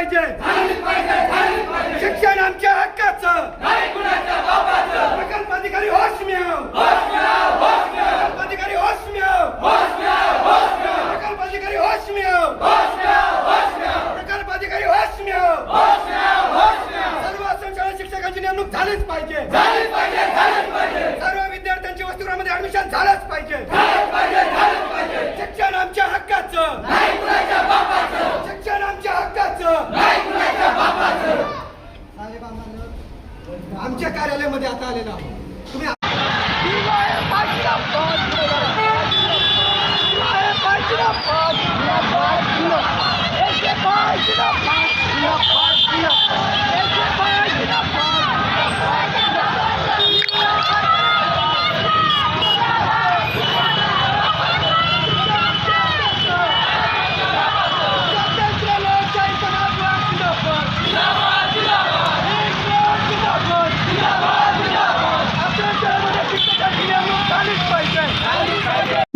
पाहिजे. शिक्षण आमच्या हक्काचं. प्रकल्प अधिकारी होश मिळव. अधिकारी होश मिळव. प्रकल्प अधिकारी होश मिळव. प्रकल्प अधिकारी होश मिळव. सर्व शिक्षकांची नेमणूक झालीच पाहिजे. सर्व आमच्या कार्यालयामध्ये आता आलेला आहोत.